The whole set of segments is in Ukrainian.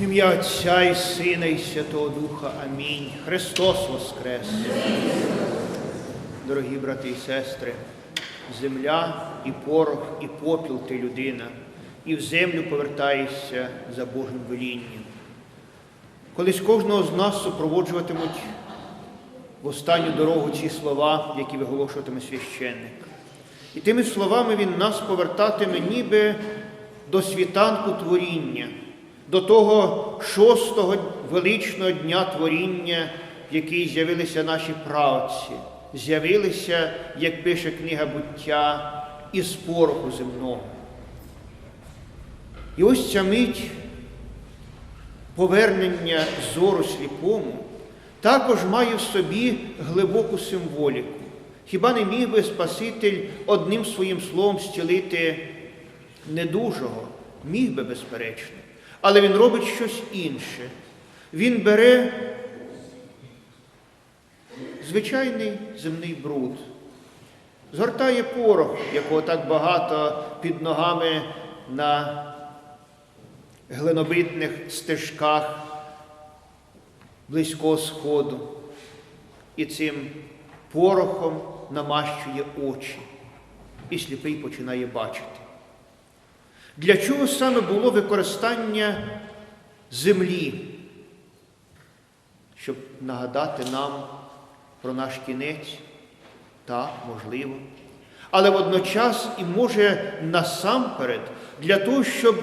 Отця і Сина, і Святого Духа. Амінь. Христос Воскрес. Дорогі брати і сестри, земля і порох, і попіл ти людина, і в землю повертаєшся за Божим велінням. Колись кожного з нас супроводжуватимуть в останню дорогу ці слова, які виголошуватиме священник. І тими словами він нас повертатиме ніби до світанку творіння, до того шостого величного дня творіння, в який з'явилися наші правці, з'явилися, як пише книга буття, із пороху земного. І ось ця мить повернення зору сліпому також має в собі глибоку символіку. Хіба не міг би Спаситель одним своїм словом зцілити недужого? Міг би, безперечно. Але він робить щось інше. Він бере звичайний земний бруд, згортає порох, якого так багато під ногами на глинобитних стежках Близького Сходу. І цим порохом намащує очі, і сліпий починає бачити. Для чого саме було використання землі, щоб нагадати нам про наш кінець? Так, можливо. Але водночас і може насамперед для того, щоб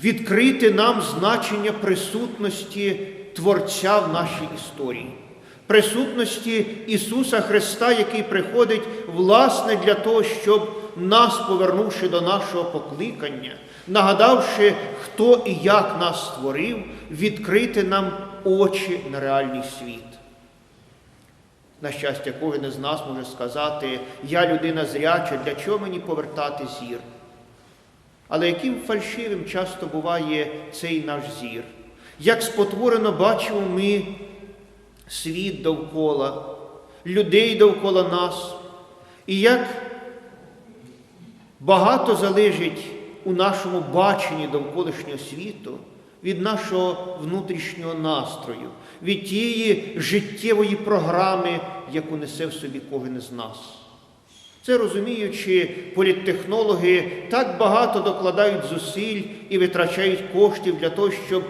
відкрити нам значення присутності Творця в нашій історії, присутності Ісуса Христа, який приходить власне для того, щоб нас, повернувши до нашого покликання, нагадавши, хто і як нас створив, відкрити нам очі на реальний світ. На щастя, кожен із нас може сказати, я людина зряча, для чого мені повертати зір? Але яким фальшивим часто буває цей наш зір? Як спотворено бачимо ми світ довкола, людей довкола нас, і як багато залежить у нашому баченні довколишнього світу від нашого внутрішнього настрою, від тієї життєвої програми, яку несе в собі кожен із нас. Це розуміючи, політтехнологи так багато докладають зусиль і витрачають коштів для того, щоб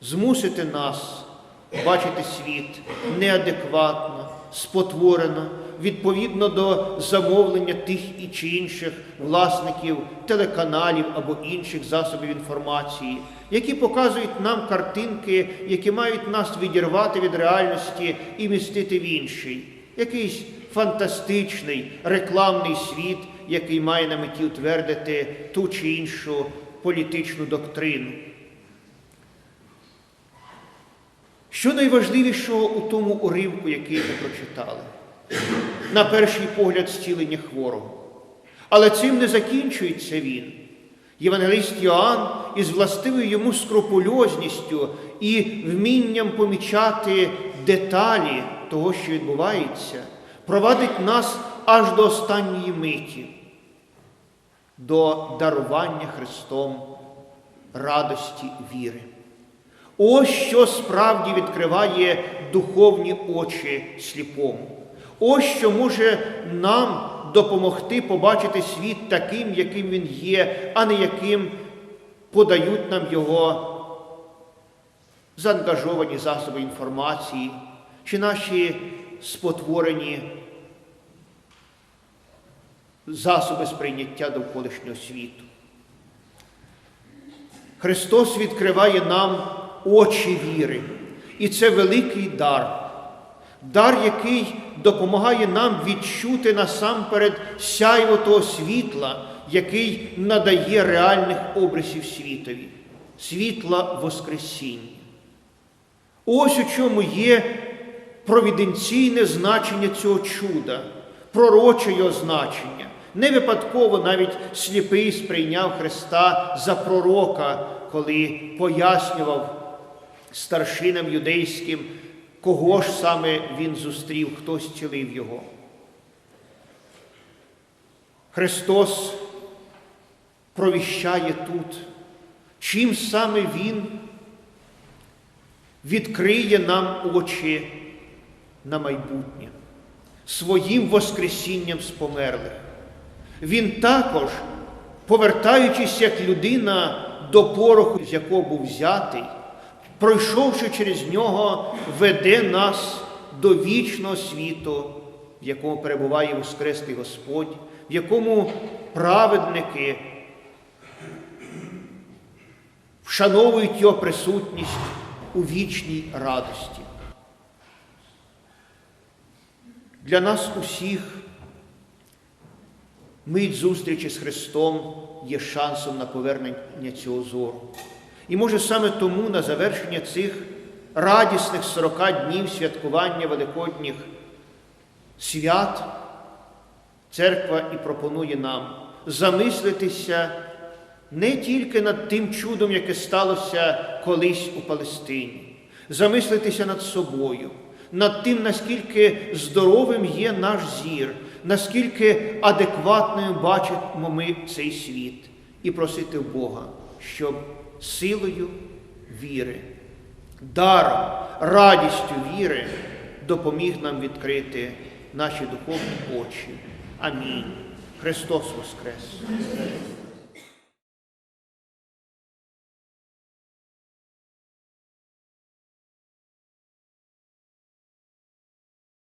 змусити нас бачити світ неадекватно, спотворено, відповідно до замовлення тих і чи інших власників телеканалів або інших засобів інформації, які показують нам картинки, які мають нас відірвати від реальності і містити в інший. Якийсь фантастичний рекламний світ, який має на меті утвердити ту чи іншу політичну доктрину. Що найважливішого у тому уривку, який ми прочитали? На перший погляд зцілення хворого. Але цим не закінчується він. Євангелист Йоанн із властивою йому скрупульозністю і вмінням помічати деталі того, що відбувається, провадить нас аж до останньої миті, до дарування Христом радості віри. Ось що справді відкриває духовні очі сліпому. Ось що може нам допомогти побачити світ таким, яким він є, а не яким подають нам його заангажовані засоби інформації, чи наші спотворені засоби сприйняття довколишнього світу. Христос відкриває нам очі віри, і це великий дар, дар, який допомагає нам відчути насамперед сяйво того світла, який надає реальних обрисів світові, світла Воскресіння. Ось у чому є провіденційне значення цього чуда, пророче його значення. Не випадково навіть сліпий сприйняв Христа за пророка, коли пояснював старшинам юдейським, кого ж саме він зустрів, хто зцілив його. Христос провіщає тут чим саме Він відкриє нам очі на майбутнє своїм Воскресінням з померлих. Він також, повертаючись як людина до пороху, з якого був взятий, пройшовши через нього, веде нас до вічного світу, в якому перебуває Воскреслий Господь, в якому праведники вшановують його присутність у вічній радості. Для нас усіх мить зустрічі з Христом є шансом на повернення цього зору. І може саме тому на завершення цих радісних 40 днів святкування Великодніх свят церква і пропонує нам замислитися не тільки над тим чудом, яке сталося колись у Палестині, замислитися над собою, над тим, наскільки здоровим є наш зір, наскільки адекватною бачимо ми цей світ, і просити Бога, щоб силою віри, даром, радістю віри допоміг нам відкрити наші духовні очі. Амінь. Христос Воскрес!